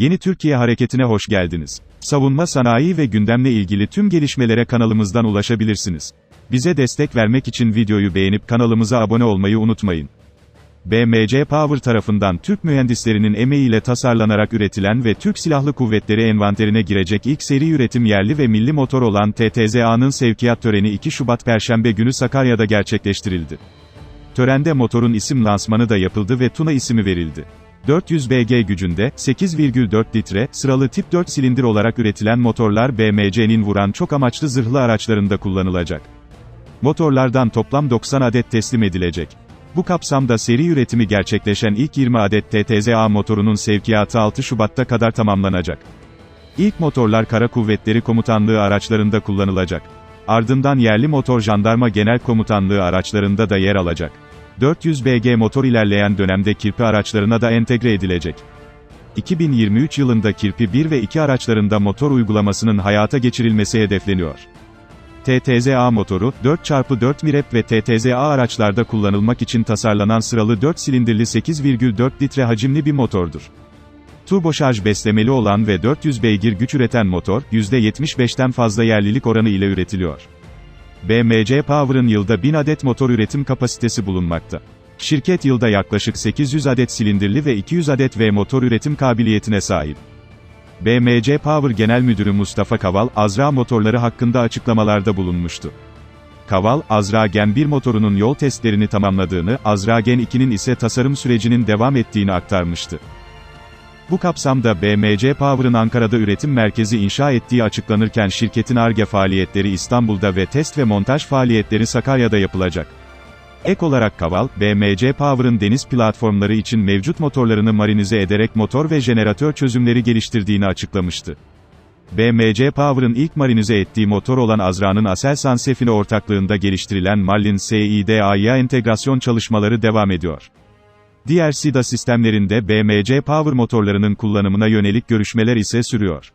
Yeni Türkiye Hareketi'ne hoş geldiniz. Savunma sanayi ve gündemle ilgili tüm gelişmelere kanalımızdan ulaşabilirsiniz. Bize destek vermek için videoyu beğenip kanalımıza abone olmayı unutmayın. BMC Power tarafından Türk mühendislerinin emeğiyle tasarlanarak üretilen ve Türk Silahlı Kuvvetleri envanterine girecek ilk seri üretim yerli ve milli motor olan TTZA'nın sevkiyat töreni 2 Şubat Perşembe günü Sakarya'da gerçekleştirildi. Törende motorun isim lansmanı da yapıldı ve Tuna ismi verildi. 400 BG gücünde, 8,4 litre, sıralı tip 4 silindir olarak üretilen motorlar BMC'nin vuran çok amaçlı zırhlı araçlarında kullanılacak. Motorlardan toplam 90 adet teslim edilecek. Bu kapsamda seri üretimi gerçekleşen ilk 20 adet TTZA motorunun sevkiyatı 6 Şubat'ta kadar tamamlanacak. İlk motorlar Kara Kuvvetleri Komutanlığı araçlarında kullanılacak. Ardından yerli motor jandarma genel komutanlığı araçlarında da yer alacak. 400 BG motor ilerleyen dönemde kirpi araçlarına da entegre edilecek. 2023 yılında kirpi 1 ve 2 araçlarında motor uygulamasının hayata geçirilmesi hedefleniyor. TTZA motoru, 4x4 MIREP ve TTZA araçlarda kullanılmak için tasarlanan sıralı 4 silindirli 8,4 litre hacimli bir motordur. Turboşarj beslemeli olan ve 400 beygir güç üreten motor, %75'ten fazla yerlilik oranı ile üretiliyor. BMC Power'ın yılda 1000 adet motor üretim kapasitesi bulunmakta. Şirket yılda yaklaşık 800 adet silindirli ve 200 adet V motor üretim kabiliyetine sahip. BMC Power Genel Müdürü Mustafa Kaval, Azra motorları hakkında açıklamalarda bulunmuştu. Kaval, Azra Gen 1 motorunun yol testlerini tamamladığını, Azra Gen 2'nin ise tasarım sürecinin devam ettiğini aktarmıştı. Bu kapsamda BMC Power'ın Ankara'da üretim merkezi inşa ettiği açıklanırken şirketin ARGE faaliyetleri İstanbul'da ve test ve montaj faaliyetleri Sakarya'da yapılacak. Ek olarak Kaval, BMC Power'ın deniz platformları için mevcut motorlarını marinize ederek motor ve jeneratör çözümleri geliştirdiğini açıklamıştı. BMC Power'ın ilk marinize ettiği motor olan Azra'nın Aselsan Sefine ortaklığında geliştirilen Marlin SIDA'ya entegrasyon çalışmaları devam ediyor. Diğer SIDA sistemlerinde BMC Power motorlarının kullanımına yönelik görüşmeler ise sürüyor.